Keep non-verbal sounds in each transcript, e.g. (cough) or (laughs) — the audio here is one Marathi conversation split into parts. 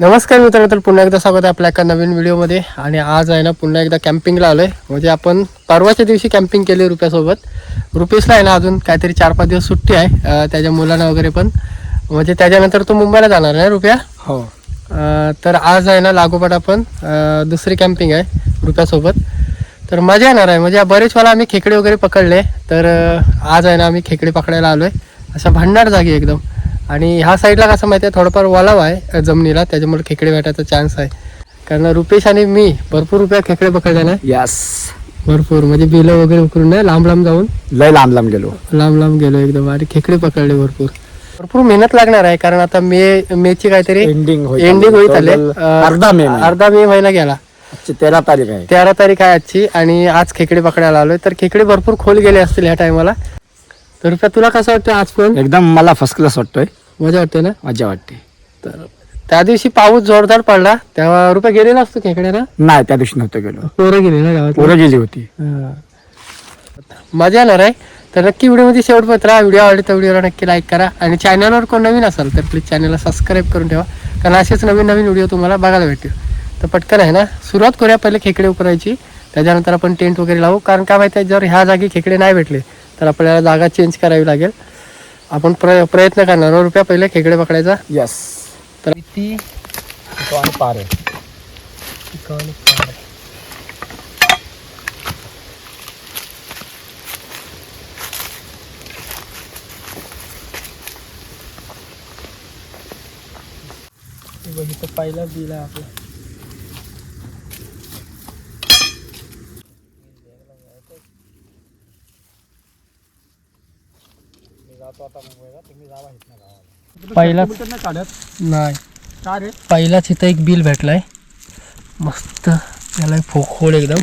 नमस्कार मित्रांनो तर पुन्हा एकदा स्वागत आहे आपल्या एका नवीन व्हिडिओमध्ये. आणि आज आहे ना पुन्हा एकदा कॅम्पिंगला आलो आहे म्हणजे आपण परवाच्या दिवशी कॅम्पिंग केली रुपयासोबत. रुपीसला आहे ना अजून काहीतरी चार पाच दिवस सुट्टी आहे त्याच्या मुलांना वगैरे पण. म्हणजे त्याच्यानंतर तो मुंबईला जाणार आहे रुपया? हो. तर आज आहे ना लागोपाठ आपण दुसरी कॅम्पिंग आहे रुपयासोबत. तर मजा येणार आहे. म्हणजे बरेच वेळा आम्ही खेकडे वगैरे पकडले तर आज आहे ना आम्ही खेकडे पकडायला आलो आहे अशा भंडार जागी एकदम. आणि ह्या साईडला कसं माहिती आहे थोडंफार वलाव आहे जमिनीला. त्याच्यामुळे खेकडे भेटायचा चान्स आहे. कारण रुपेश आणि मी भरपूर रुपया खेकडे पकडले ना यस भरपूर. म्हणजे बिलं वगैरे उकरून नाही लांब लांब जाऊन. लय लांब लांब गेलो. लांब लांब गेलो एकदम. आणि खेकडे पकडले भरपूर. भरपूर मेहनत लागणार आहे कारण आता मे मेची काहीतरी एंडिंग होईल. एंडिंग होईत आले अर्धा मे महिना. अर्धा मे महिना गेला. तेरा तारीख आहे. तेरा तारीख आहे आजची आणि आज खेकडे पकडायला आलोय. तर खेकडे भरपूर खोल गेले असतील ह्या टायमाला तर तुला कसं वाटतं आज पण? एकदम मला फर्स्ट क्लास वाटतोय. मजा वाटते ना? मजा वाटते. तर त्या दिवशी पाऊस जोरदार पडला. तेव्हा रुपया गेलेला असतो खेकड्याला? नाही त्या दिवशी नव्हतं गेलो. पोरं गेली ना गावात पोरं गेली होती. मजा येणार आहे. तर नक्की व्हिडिओमध्ये शेवटपर्यंत राहा. व्हिडिओ आवडली तर व्हिडिओला नक्की लाईक करा. आणि चॅनलवर कोण नवीन असाल तर प्लीज चॅनलला सबस्क्राईब करून ठेवा. कारण असेच नवीन नवीन व्हिडिओ तुम्हाला बघायला भेटतील. तर पटकन आहे ना? सुरुवात करूया पहिले खेकडे उकरायची. त्याच्यानंतर आपण टेंट वगैरे लावू. कारण काय माहिती आहे? जर ह्या जागी खेकडे नाही भेटले तर आपल्याला जागा चेंज करावी लागेल. आपण प्र प्रयत्न करणार. आहोत रुपया पहिले खेकडे पकडायचा. यस तर ती पार. आहे बघितलं पहिला बिल पहिला काढत नाही. का रे? पहिलाच इथं एक बिल भेटलाय. मस्त त्याला फोखोड एकदम.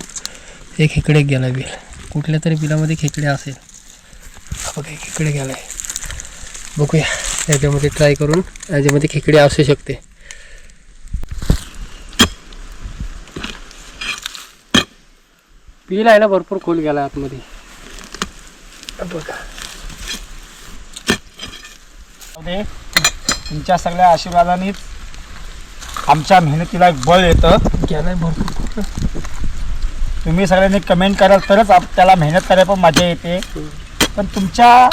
एक खेकडे गेलाय बिल. कुठल्या तरी बिलामध्ये खेकडे असेल. बघा एक खेकडे गेलाय. बघूया. याच्यामध्ये ट्राय करून याच्यामध्ये खेकडे असू शकते. बिल आहे ना भरपूर खोल गेला आतमध्ये. बघा. दे. तुमच्या सगळ्या आशीर्वादानेच आमच्या मेहनतीला एक बळ येतं. भरपूर तुम्ही सगळ्यांनी कमेंट कराल तरच आप- त्याला मेहनत करायला पण मजा येते. पण तुमच्या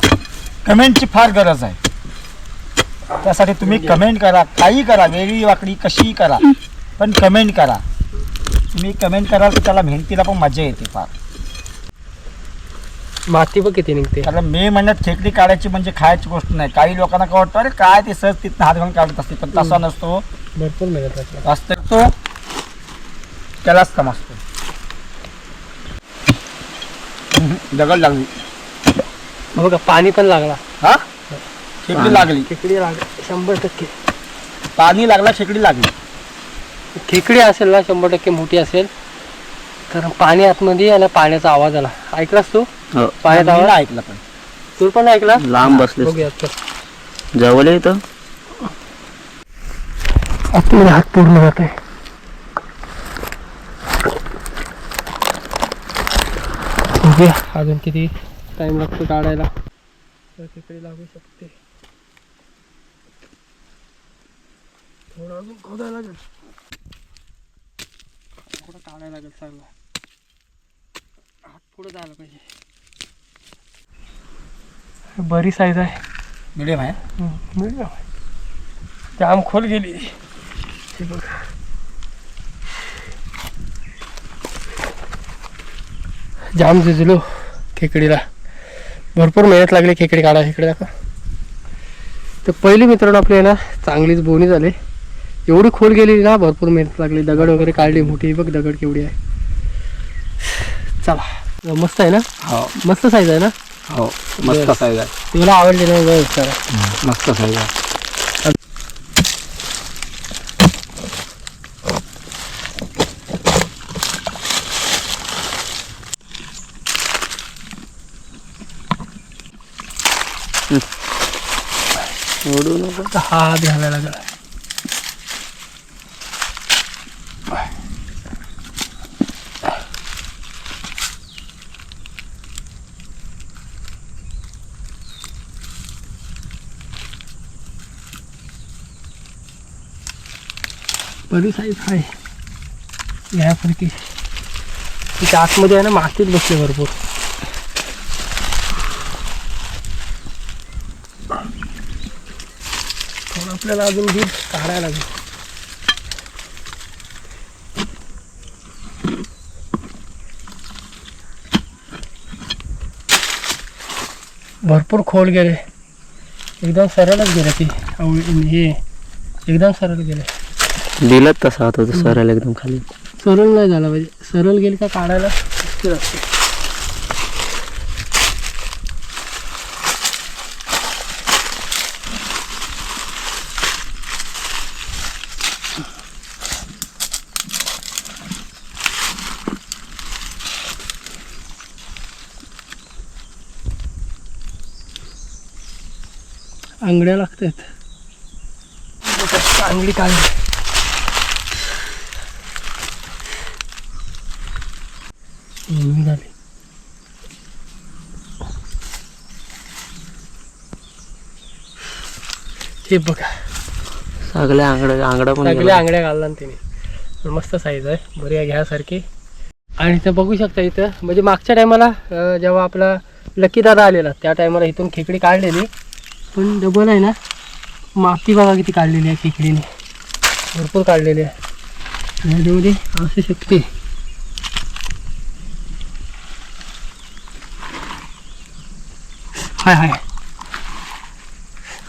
कमेंटची फार गरज आहे. त्यासाठी तुम्ही कमेंट करा काही करा वेगळी वाकडी कशीही करा पण कमेंट करा. तुम्ही कमेंट कराल तर त्याला मेहनतीला पण मजा येते फार. माती बघ किती निघते. कारण मे महिन्यात खेकडी काढायची म्हणजे खायची गोष्ट नाही. काही लोकांना काय वाटतं अरे काय ते सहज तिथं हात घालून काढत असते पण तसा नसतो. भरपूर मेहनत असतो तो त्यालाच समजतो दगड लागली. हा बघा पाणी पण लागला. हा? खेकडी लागली. खेकडी लाग शंभर टक्के. पाणी लागला खेकडी लागली. खेकडी असेल ना शंभर टक्के मोठी असेल. कारण पाणी आतमध्ये आणि पाण्याचा आवाज आला. ऐकलास तू? आवाज नाही ऐकलं पण. तू पण ऐकला? लांब बसले बघूया. जवळ इथं. आतमध्ये हात पूर्ण जात आहे बघूया अजून किती टाइम लागतो काढायला. तर खेकडी लागू शकते. थोडं अजून खोदायला लागेल. थोडं काढायला लागेल चांगलं. हात पुढे जायला पाहिजे. बरी साईज आहे. मिडियम आहे? हम्म, मिळलं. जाम खोल गेली. हे बघ. जाम झिजलो खेकडीला. भरपूर मेहनत लागली खेकडी काढा खेकडे दाखवा. तर पहिली मित्रांनो आपली आहे ना चांगलीच बोनी झाली. एवढी खोल गेली ना भरपूर मेहनत लागली. दगड वगैरे काढली मोठी. बघ दगड केवढी आहे. चला. मस्त आहे ना? हो. मस्त साईज आहे ना? हो मस्त साईज आहे. तुला आवडली ना बघ मस्त साईज आहे. ओढू नको. हा हात घालायला लागला. बरी साईज आहे यासारखी तिच्या आतमध्ये आहे ना मातीत बसले भरपूर. थोडं आपल्याला अजून दूध काढायला लागेल. भरपूर खोल गेले. एकदम सरळच गेले ती. आवळी- हे एकदम सरळ गेले. दिलं तसा होता तो सरळ एकदम खाली. सरळ नाही झाला पाहिजे. सरळ गेली का काढायला? मुश्किल असते. आंगड्या लागतात चांगली काढली. झाली हे बघा सगळ्या आंगड आंगडा पण सगळ्या. आंगड्या घालला ना तिने. मस्त साईज आहे. बरी आहे घ्यासारखी. आणि इथं बघू शकता इथं. म्हणजे मागच्या टायमाला जेव्हा आपला लकी दादा आलेला त्या टायमाला इथून खेकडी काढलेली. पण डबल आहे ना. माती बघा किती काढलेली आहे खेकडीने. भरपूर काढलेली आहे. आणि याच्यामध्ये असू शकते. हाय हाय.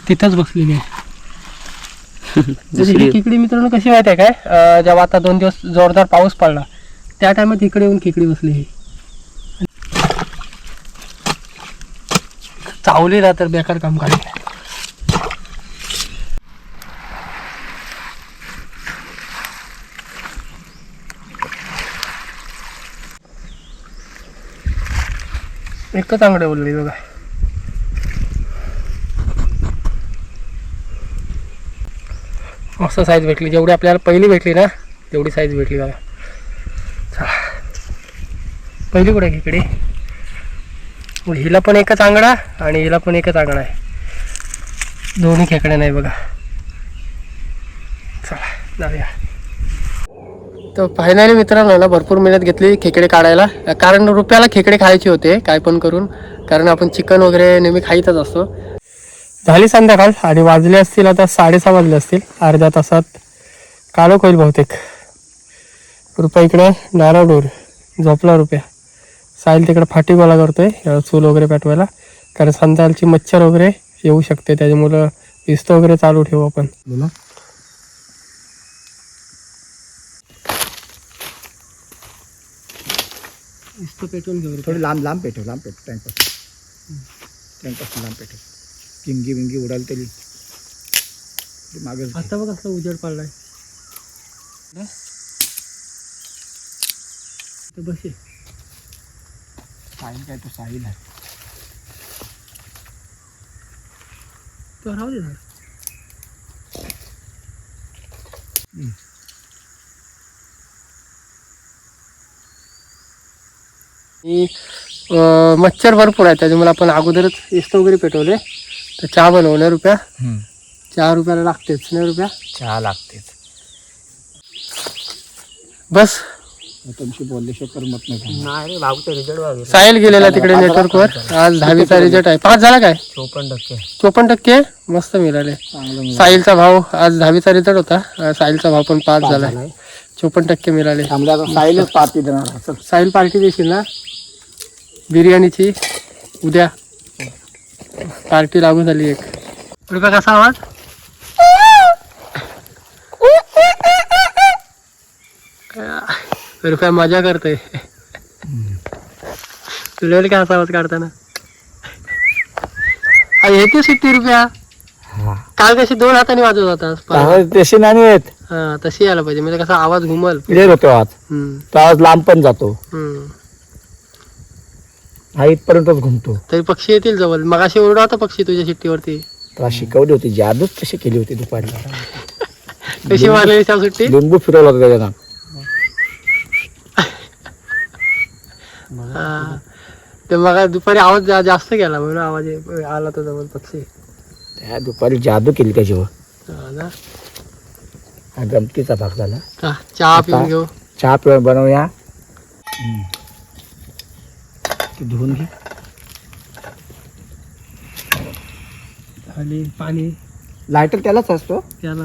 तिथंच बसलेली आहे. (laughs) म्हणजे ही दुसरी खेकडी मित्रांनो कशी माहिती आहे काय? जेव्हा आता दोन दिवस जोरदार पाऊस पडला त्या टायमात इकडे येऊन खेकडी बसली ही चावलेला तर बेकार काम काढले एकच आंगडे बोलली बघा. मस्त साईज भेटली. जेवढी आपल्याला पहिली भेटली ना तेवढी साईज भेटली बघा. चला. पहिली कुठे आहे इकडे? हिला पण एकच आंगडा आणि हिला पण एकच आंगडा आहे. दोन्ही खेकडे नाही बघा. चला जाऊया. तर फायनली मित्रांनो ना भरपूर मेहनत घेतली खेकडे काढायला. कारण रुपयाला खेकडे खायचे होते काय पण करून. कारण आपण चिकन वगैरे नेहमी खाईतच असतो. झाली संध्याकाळ. आणि वाजले असतील आता साडेसहा वाजले असतील. अर्ध्या तासात कालोख होईल बहुतेक. रुपया इकडे नारळ डोर. झोपला रुपया. साहिल तिकडे फाटी गोळा करतोय चूल वगैरे पेटवायला. कारण संध्याकाळची मच्छर वगैरे येऊ शकते त्याच्यामुळं विस्त वगैरे चालू ठेवू आपण. बोला. पेटवून घेऊ थोडी लांब लांब पेटव लांब पेटव. टँकपासून टँकपासून लांब पेटव. किंगी विंगी उडाल तरी. घे. आता बघ कसं उजेड पडलाय. बसे. साहिल काय तो साहिल आहे तो राहू दे मच्छर भरपूर आहे त्याच्यामुळे आपण अगोदरच इस्त वगैरे पेटवले. तर चहा बनवणार रुपया. चहा रुपयाला लागतेच नाही रुपया? चहा लागतेच. बस. तुमशी बोलल्याशिवाय करमत नाही नाही रे भाऊ रिझल्ट बघ साहिल गेलेला तिकडे नेटवर्कवर आज दहावीचा रिझल्ट आहे. पाच झाला काय? चोपन्न टक्के. चोपन्न टक्के? मस्त मिळाले. चांगलं साहिलचा भाव आज दहावीचा रिझल्ट होता. अं, साहिलचा भाव पण पाच झाला. चोपन्न टक्के मिळाले. आता साहिलच पार्टी देणार. चल. साहिल पार्टी देशील ना? बिर्याणीची. उद्या. पार्टी लागू झाली एक. रुपया कसा आवाज? रुपया मजा करतोय. तुला काय असा आवाज काढताना? येते सिट्टी रुपया. काल कशी दोन हाताने वाजवत आवाज तशी नाही येत. हा तशी यायला पाहिजे. म्हणजे कसा आवाज घुमल. क्लिअर होतो आज. हम्म, तो आवाज लांब पण जातो. हम्म. हा इथपर्यंतच घुमतो. तरी पक्षी येतील जवळ. मग अशी ओरडा होता पक्षी तुझ्या शिट्टीवरती. तुला शिकवली होती जादूच तशी केली होती दुपारी (laughs) कशी मारलेली त्या सुट्टी? लिंबू फिरवला होता त्याच्या हा. ते मग दुपारी आवाज जा- जास्त गेला म्हणून आवाज ये- आला तो जवळ पक्षी. त्या दुपारी जादू केली त्याच्यावर. हा ना. हा गमतीचा भाग झाला. चा- चहा पिऊन घेऊ. चहा पिऊन बनवूया. ते धुवून घे. आणि पाणी. लायटर त्यालाच असतो? त्याला.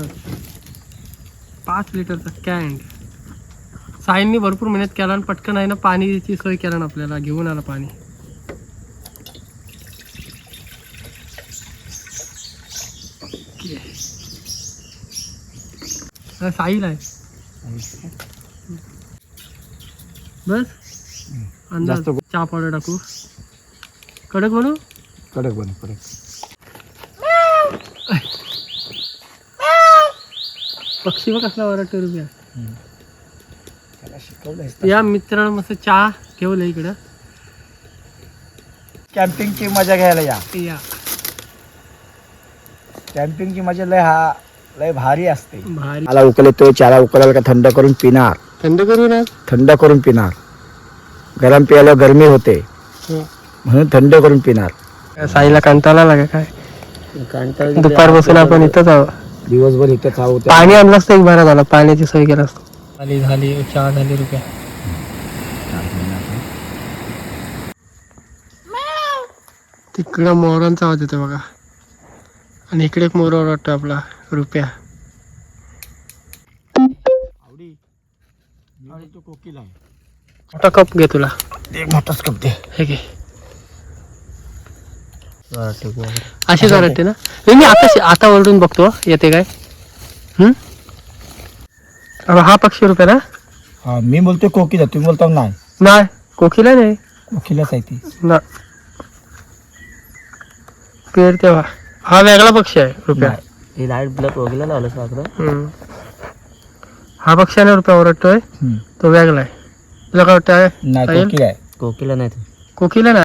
पाच लिटरचा कॅन. साईंनी भरपूर मेहनत केला आणि पटकन आहे ना पाणीची सोय केला ना आपल्याला घेऊन आला पाणी. साहिल आहे. बस. अंदाज. जास्त चहा पावडर टाकू. कडक बनू कडक बनव कडक. पक्षी बघ कसला वरटतो रुपया त्याला या मित्रांनो मस्त चहा ठेवलं इकडं. कॅम्पिंगची मजा घ्यायला या. या. कॅम्पिंगची मजा लय हा लय भारी असते. भारी. मला उकलतोय चहाला उकलायला का थंड करून पिणार. थंड करू ना थंड करून पिणार. गरम प्यायला गरमी होते. म्हणून थंड करून पिणार. साईला कंटाळा लागा काय? कंटाळा दुपारपासून आपण इथंच आहोत. दिवसभर इथेच आहोत पाणी आणलं असतं एक बरा झाला. पाण्याची सोय केला असतो. झाली झाली चहा झाली रुपया. तिकडं मोरांचा आवाज येतो बघा. आणि इकडे एक मोर वाटतो आपला रुपया. कोकिला मोठा कप घे तुला. एक मोठाच कप दे. हे घे. अशीच वाटते ना. मी आता आता ओरडून बघतो येते काय? हम्म? हा पक्षी रुपया ना? हा मी बोलतोय कोकिला. तुम्ही बोलता नाही. नाही. कोकिला नाही. कोकिलाच आहे ती. ना. पेर तेव्हा. हा वेगळा पक्षी आहे रुपया. ही लाइट ब्लॅक वगैरे लावलं. हा. पक्षी रुपया ओरडतोय. तो वेगळा आहे. तुला काय वाटतं नाही? कोकिला आहे. कोकिला नाही ते कोकिला ना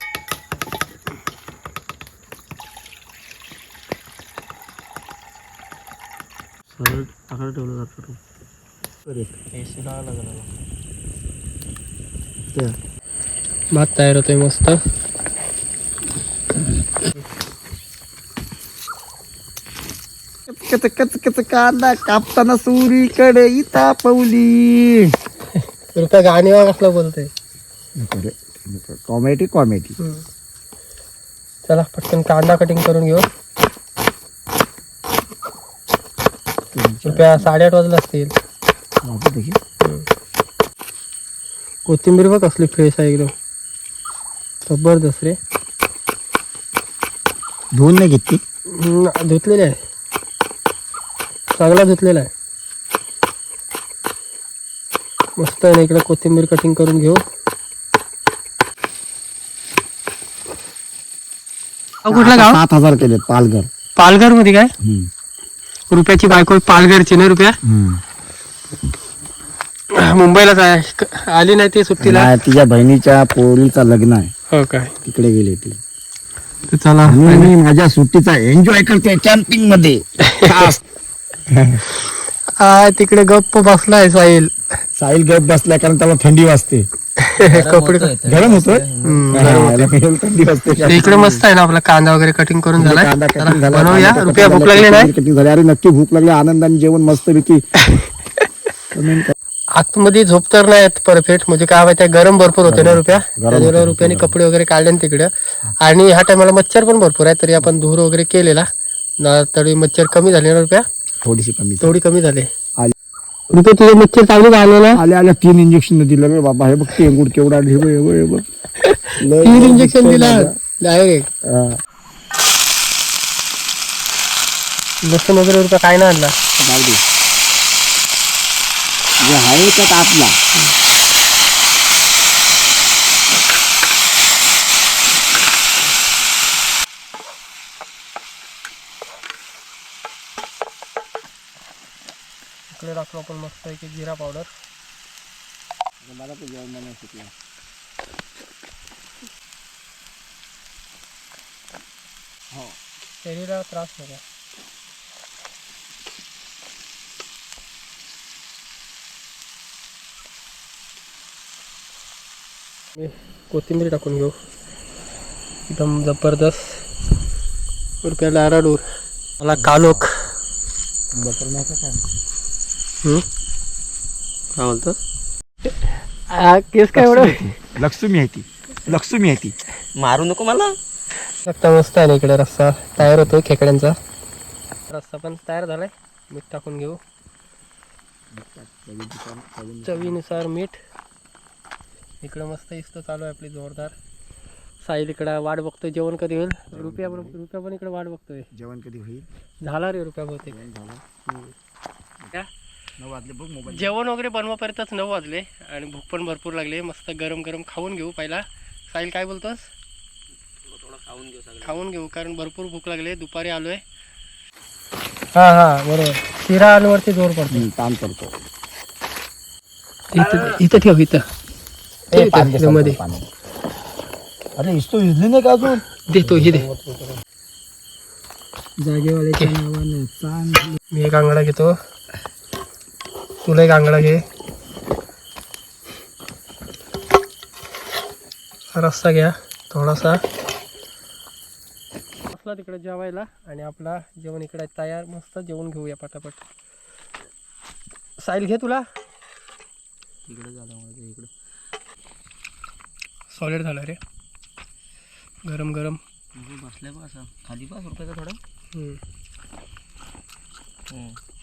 सरळ टाकडं ठेवलं जातं भात तयार होतोय मस्त. कच कच कच कांदा कापताना सुरीकडे इता पवली रुपया गाणी कसला बोलतोय? Comedy comedy. चला पटकन कांदा कटिंग करून घेऊ. रुपया साडेआठ वाजले असतील. कोथिंबीर बघ कसली फ्रेश आहे एकदम. जबरदस्त रे. धुवून नाही घेतली. धुतलेली आहे. चांगला धुतलेला आहे. मस्त आहे ना इकडे कोथिंबीर कटिंग करून घेऊ. अहो, कुठलं गाव? सात हजार केले पालघर. पालघरमध्ये काय रुपयाची बायको पालघरची ना रुपया? मुंबईलाच आहे. क- आली नाही ती सुट्टीला? नाही, तिच्या बहिणीच्या पोरीचा लग्न आहे. हो काय तिकडे गेली ती. तर चला. आणि मी माझ्या सुट्टीचा एन्जॉय करते कॅम्पिंगमध्ये. खास. (laughs) आ, तिकडे गप्प बसलाय साहिल. साहिल गप बसलाय कारण त्याला थंडी वाजते. (laughs) कपडे गरम होतोय. थंडी वाजते. इकडे मस्त आहे ना आपला कांदा वगैरे कटिंग करून झालाय. कांदा cutting झाला, बनवूया. कांदा रुपया भूक झाला, लागली नाही. cutting झाली. अरे नक्की भूक लागली. आनंदाने जेवण मस्त पैकी (laughs) आतमध्ये झोप तर नाही येत परफेक्ट. म्हणजे काय माहिती गरम भरपूर होते ना रुपया? रुपयाने कपडे वगैरे काढले ना तिकडे. आणि ह्या टायमाला मच्छर पण भरपूर आहे तरी आपण धूर वगैरे केलेला. ना तरी मच्छर कमी झाले ना रुपया? थोडीशी कमी थोडी कमी झाले. रुपये तुझे मच्छर चालू झाले ना? आल्या आल्या तीन इंजेक्शन दिलं रे बाबा. हे बघ टेंगूड केवढा हे बघ, हे बघ, हे बघ. (laughs) लय तीन इंजेक्शन दिला. माझा. डायरेक्ट हा, लसूण वगैरे काय नाही आणला. जाऊ दे. जे आहे त्यात आतला इकडे टाकलो आपण मस्त की जिरा पावडर मला जेवण बनवायला शिकला शरीराला त्रास मी कोथिंबीर टाकून घेऊ. एकदम जबरदस्त. रुपयाला आराडूर. मला कालोख बटर नाही का काय हम्म? काय बोलतो? आ, केस काय एवढं? लक्ष्मी आहे ती. लक्ष्मी आहे ती. मारू नको मला. रस्ता मस्त आहे ना इकडे रस्ता तयार होतो खेकड्यांचा. रस्ता पण तयार झालाय. मीठ टाकून घेऊ. चवीनुसार मीठ. इकडं मस्त इस्त चालू आहे आपली जोरदार. साहिल इकडं वाट बघतोय जेवण कधी होईल? रुपया पण रुपया पण इकडे वाट बघतोय. जेवण कधी होईल? झाला रे रुपया बहुतेक. हम्म. का? नऊ वाजले बघ मोबाईल जेवण वगैरे बनवापर्यंतच नऊ वाजले आणि भूक पण भरपूर लागली. मस्त गरम गरम खाऊन घेऊ पहिला. साहिल काय बोलतोस? थोडं खाऊन घेऊ सगळं. खाऊन घेऊ कारण भरपूर भूक लागली. दुपारी आलोय. हा हा बरोबर. शिरा आलूवरती जोर पडतो ताण करतो इथं इथं ठेव इथं. मध्ये. अरे इस्तो इजली नाही का अजून? देतो हे दे. जागेवाल्याच्या. नावानं मी एक आंगडा घेतो. तुला एक आंगडा घे रस्सा घ्या थोडासा. बसला तिकडे जेवायला आणि आपला जेवण इकडे तयार मस्त जेवण घेऊया पटापट. साईल घे तुला. इकडे झालं माझं इकडं. सॉलिड झालं रे. गरम गरम. बसल्या बा असं खाली पाच रुपयाचा थोडा. हम्म. हम्म.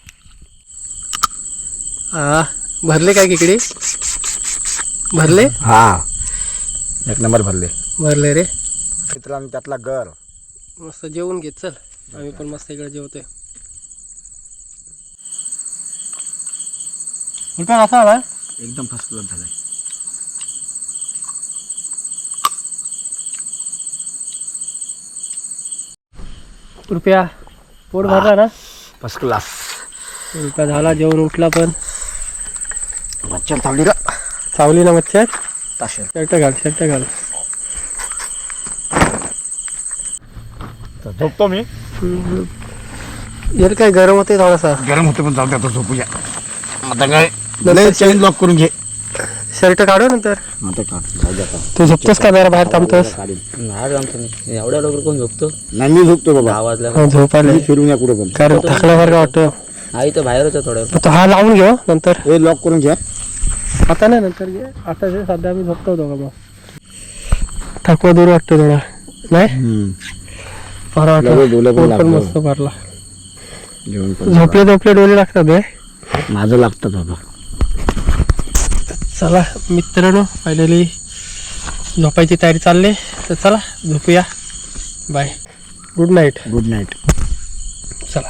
हा भरले काय किकडे? भरले? हा. एक नंबर भरले. भरले रे. मित्रांनो त्यातला गर मस्त जेवून घेत चल. आम्ही पण मस्त इकडे जेवतोय. उलटा असा आला एकदम फर्स्ट क्लास झालाय. रुपया पोट भरला ना? फर्स्ट क्लास रुपया झाला जेवण उठला पण. मच्छर थांबली का? चावली ना मच्छर. ताशे. शर्ट घाल शर्ट घाल. झोपतो मी. यार काय? गरम होते थोडासा. गरम होते पण जाऊ दे आता झोपूया. आता काय? नंतर चेन लॉक करून घे. शर्ट काढू नंतर? आता काढ जाऊ दे आता. तू झोपतोस का? जरा बाहेर थांबतोस. नाही आमचं नाही. एवढ्या लवकर कोण झोपतो? नाही मी झोपतो बाबा. दहा वाजल्या हा, झोप आले. फिरून या कुठे पण. कारण थकल्यासारखं वाटतं. आई तर बाहेर होतं थोड्या पण तो हा लावून घेऊ नंतर. हे लॉक करून घ्या. आता नाही नंतर घे. आता जे सध्या आम्ही झोपतो दोघं मग थकवा दूर वाटतो थोडा. नाही? बरं लगेच डोळे पण वाटलं पोट पण लागलं. मस्त भरला. जेवण पण झोपले झोपले डोळे लागतात माझं लागतं बाबा. चला मित्रांनो फायनली झोपायची तयारी चालली. तर चला झोपूया. Bye good night good night चला.